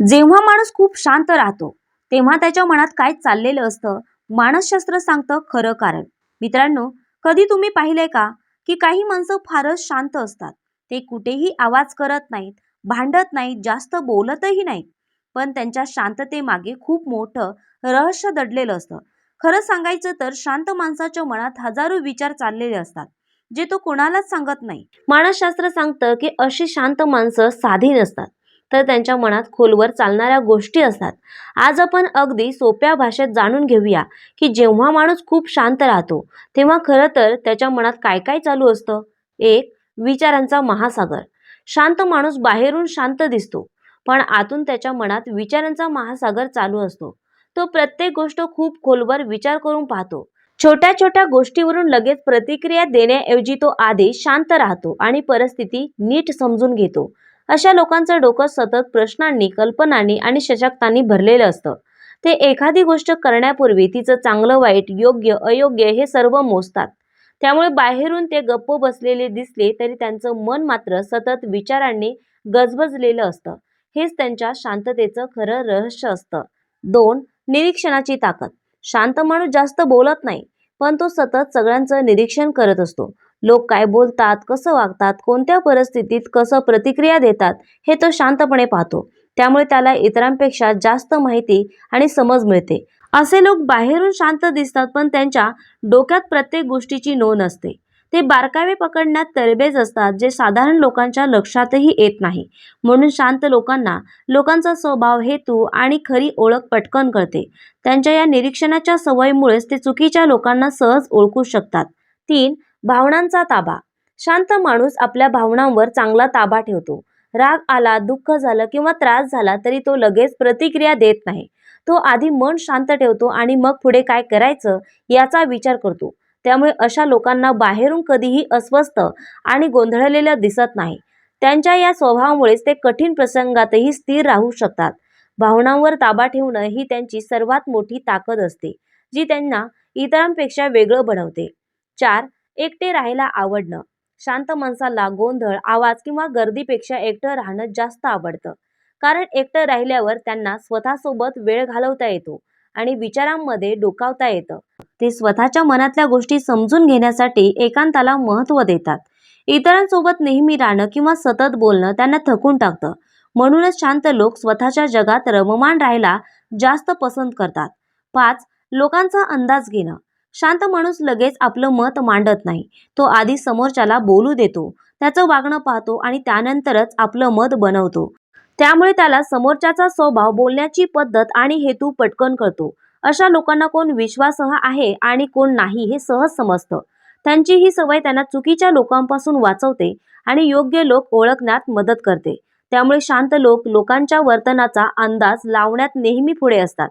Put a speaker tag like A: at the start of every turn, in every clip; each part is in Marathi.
A: जेव्हा माणूस खूप शांत राहतो तेव्हा त्याच्या मनात काय चाललेलं असतं मानसशास्त्र सांगतं खरं कारण. मित्रांनो कधी तुम्ही पाहिलंय का की काही माणसं फारच शांत असतात. ते कुठेही आवाज करत नाहीत भांडत नाहीत जास्त बोलतही नाहीत. पण त्यांच्या शांततेमागे खूप मोठं रहस्य दडलेलं असतं. खरं सांगायचं तर शांत माणसाच्या मनात हजारो विचार चाललेले असतात जे तो कोणालाच सांगत नाही. मानसशास्त्र सांगतं की अशी शांत माणसं साधी नसतात. तर त्यांच्या मनात खोलवर चालणाऱ्या गोष्टी असतात. आज आपण अगदी सोप्या भाषेत जाणून घेऊया की जेव्हा माणूस खूप शांत राहतो तेव्हा खरं तर त्याच्या मनात काय काय चालू असतं? एक विचारांचा महासागर. शांत माणूस बाहेरून शांत दिसतो पण आतून त्याच्या मनात विचारांचा महासागर चालू असतो. तो प्रत्येक गोष्ट खूप खोलवर विचार करून पाहतो. छोट्या छोट्या गोष्टीवरून लगेच प्रतिक्रिया देण्याऐवजी तो आधी शांत राहतो आणि परिस्थिती नीट समजून घेतो. अशा लोकांचं डोकं सतत प्रश्नांनी कल्पनांनी आणि सशक्तांनी भरलेलं असतं. ते एखादी गोष्ट करण्यापूर्वी तिचं चांगलं वाईट योग्य अयोग्य हे सर्व मोजतात. त्यामुळे बाहेरून ते गप्प बसलेले दिसले तरी त्यांचं मन मात्र सतत विचारांनी गजबजलेलं असतं. हेच त्यांच्या शांततेचं खरं रहस्य असतं. दोन निरीक्षणाची ताकद. शांत माणूस जास्त बोलत नाही पण तो सतत सगळ्यांचं निरीक्षण करत असतो. लोक काय बोलतात कसं वागतात कोणत्या परिस्थितीत कसं प्रतिक्रिया देतात हे तो शांतपणे पाहतो. त्यामुळे त्याला इतरांपेक्षा जास्त माहिती आणि समज मिळते. असे लोक बाहेरून शांत दिसतात पण त्यांच्या डोक्यात प्रत्येक गोष्टीची नोंद असते. ते बारकावे पकडण्यात तरबेज असतात जे साधारण लोकांच्या लक्षातही येत नाही. म्हणून शांत लोकांना लोकांचा स्वभाव हेतू आणि खरी ओळख पटकन कळते. त्यांच्या या निरीक्षणाच्या सवयीमुळेच ते चुकीच्या लोकांना सहज ओळखू शकतात. तीन भावनांचा ताबा. शांत माणूस आपल्या भावनांवर चांगला ताबा ठेवतो. राग आला दुःख झालं किंवा त्रास झाला तरी तो लगेच प्रतिक्रिया देत नाही. तो आधी मन शांत ठेवतो आणि मग पुढे काय करायचं याचा विचार करतो. त्यामुळे अशा लोकांना बाहेरून कधीही अस्वस्थ आणि गोंधळलेलं दिसत नाही. त्यांच्या या स्वभावामुळेच ते कठीण प्रसंगातही स्थिर राहू शकतात. भावनांवर ताबा ठेवणं ही त्यांची सर्वात मोठी ताकद असते जी त्यांना इतरांपेक्षा वेगळं बनवते. चार एकटे राहायला आवडणं. शांत माणसाला गोंधळ आवाज किंवा गर्दीपेक्षा एकटं राहणं जास्त आवडतं. कारण एकटं राहिल्यावर त्यांना स्वतःसोबत वेळ घालवता येतो आणि विचारांमध्ये डोकावता येतं. ते स्वतःच्या मनातल्या गोष्टी समजून घेण्यासाठी एकांताला महत्त्व देतात. इतरांसोबत नेहमी राहणं किंवा सतत बोलणं त्यांना थकून टाकतं. म्हणूनच शांत लोक स्वतःच्या जगात रममान राहायला जास्त पसंत करतात. पाच लोकांचा अंदाज घेणं. शांत माणूस लगेच आपलं मत मांडत नाही. तो आधी समोरच्याला बोलू देतो. त्याचं वागणं पाहतो आणि त्यानंतरच आपलं मत बनवतो. त्यामुळे त्याला समोरच्याचा स्वभाव बोलण्याची पद्धत आणि हेतू पटकन कळतो. अशा लोकांना कोण विश्वासह आहे आणि कोण नाही हे सहज समजतं. त्यांची ही सवय त्यांना चुकीच्या लोकांपासून वाचवते आणि योग्य लोक ओळखण्यात मदत करते. त्यामुळे शांत लोक लोकांच्या वर्तनाचा अंदाज लावण्यात नेहमी पुढे असतात.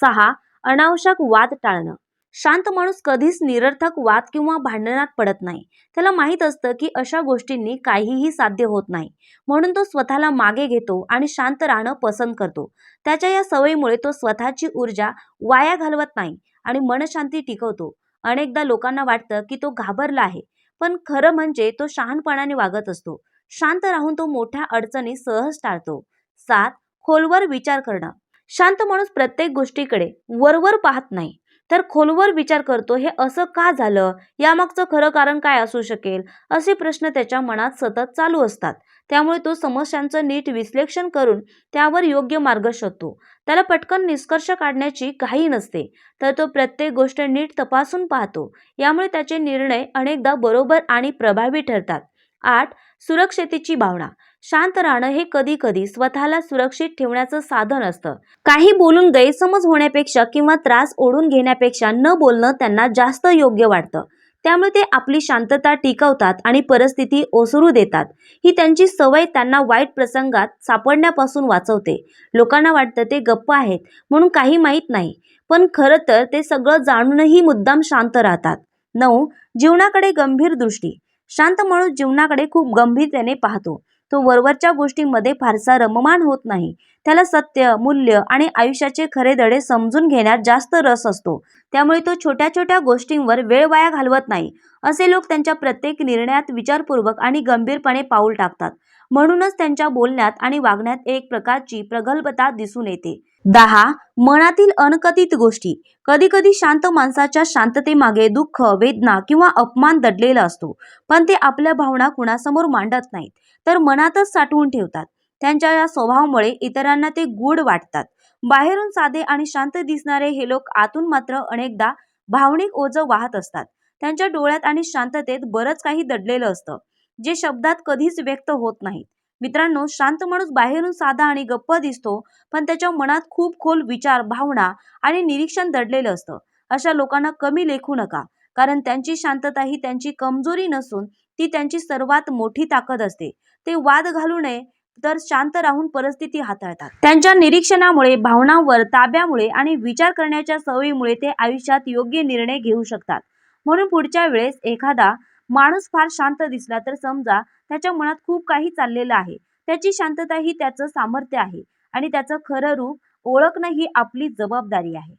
A: सहा अनावश्यक वाद टाळणं. शांत माणूस कधीच निरर्थक वाद किंवा भांडणात पडत नाही. त्याला माहीत असतं की अशा गोष्टींनी काहीही साध्य होत नाही. म्हणून तो स्वतःला मागे घेतो आणि शांत राहणं पसंत करतो. त्याच्या या सवयीमुळे तो स्वतःची ऊर्जा वाया घालवत नाही आणि मनशांती टिकवतो. अनेकदा लोकांना वाटतं की तो घाबरला आहे. पण खरं म्हणजे तो शहाणपणाने वागत असतो. शांत राहून तो मोठ्या अडचणी सहज टाळतो. सात खोलवर विचार करणं. शांत माणूस प्रत्येक गोष्टीकडे वरवर पाहत नाही. तर खोलवर विचार करतो हे असं का झालं? यामागचं खरं कारण काय असू शकेल? असे प्रश्न त्याच्या मनात सतत चालू असतात. त्यामुळे तो समस्यांचं नीट विश्लेषण करून त्यावर योग्य मार्ग शोधतो. त्याला पटकन निष्कर्ष काढण्याची काही नसते तर तो प्रत्येक गोष्ट नीट तपासून पाहतो. यामुळे त्याचे निर्णय अनेकदा बरोबर आणि प्रभावी ठरतात. आठ सुरक्षतेची भावना. शांत राहणं हे कधी कधी स्वतःला सुरक्षित ठेवण्याचं साधन असतं. काही बोलून गैरसमज होण्यापेक्षा किंवा त्रास ओढून घेण्यापेक्षा न बोलणं त्यांना जास्त योग्य वाटतं. त्यामुळे ते आपली शांतता टिकवतात आणि परिस्थिती ओसरू देतात. ही त्यांची सवय त्यांना वाईट प्रसंगात सापडण्यापासून वाचवते. लोकांना वाटतं ते गप्प आहेत म्हणून काही माहीत नाही. पण खरं तर ते सगळं जाणूनही मुद्दाम शांत राहतात. नऊ जीवनाकडे गंभीर दृष्टी. शांत माणूस जीवनाकडे खूप गंभीरतेने पाहतो. तो वरवरच्या गोष्टींमध्ये फारसा रममान होत नाही. त्याला सत्य मूल्य आणि आयुष्याचे खरे धडे समजून घेण्यात जास्त रस असतो. त्यामुळे तो छोट्या छोट्या गोष्टींवर वेळ वाया घालवत नाही. असे लोक त्यांच्या प्रत्येक निर्णयात विचारपूर्वक आणि गंभीरपणे पाऊल टाकतात. म्हणूनच त्यांच्या बोलण्यात आणि वागण्यात एक प्रकारची प्रगल्भता दिसून येते. दहा मनातील अनकथित गोष्टी. कधी कधी शांत माणसाच्या शांततेमागे दुःख वेदना किंवा अपमान दडलेला असतो पण ते आपल्या भावना कुणासमोर मांडत नाहीत तर मनातच साठवून ठेवतात. त्यांच्या या स्वभावामुळे इतरांना ते गूढ वाटतात. बाहेरून साधे आणि शांत दिसणारे हे लोक आतून मात्र अनेकदा भावनिक ओझं वाहत असतात. त्यांच्या डोळ्यात आणि शांततेत बरंच काही दडलेलं असतं जे शब्दात कधीच व्यक्त होत नाहीत. मित्रांनो शांत माणूस बाहेरून साधा आणि गप्प दिसतो पण त्याच्या मनात खूप खोल विचार भावना आणि निरीक्षण दडलेलं असतं. अशा लोकांना कमी लेखू नका कारण त्यांची शांतता ही त्यांची कमजोरी नसून ती त्यांची सर्वात मोठी ताकद असते. ते वाद घालू नये तर शांत राहून परिस्थिती हाताळतात. त्यांच्या निरीक्षणामुळे भावनांवर ताब्यामुळे आणि विचार करण्याच्या सवयीमुळे ते आयुष्यात योग्य निर्णय घेऊ शकतात. म्हणून पुढच्या वेळेस एखादा माणूस फार शांत दिसला तर समजा त्याच्या मनात खूप काही चाललेलं आहे. त्याची शांतता ही त्याचं सामर्थ्य आहे आणि त्याचं खरं रूप ओळखणं ही आपली जबाबदारी आहे.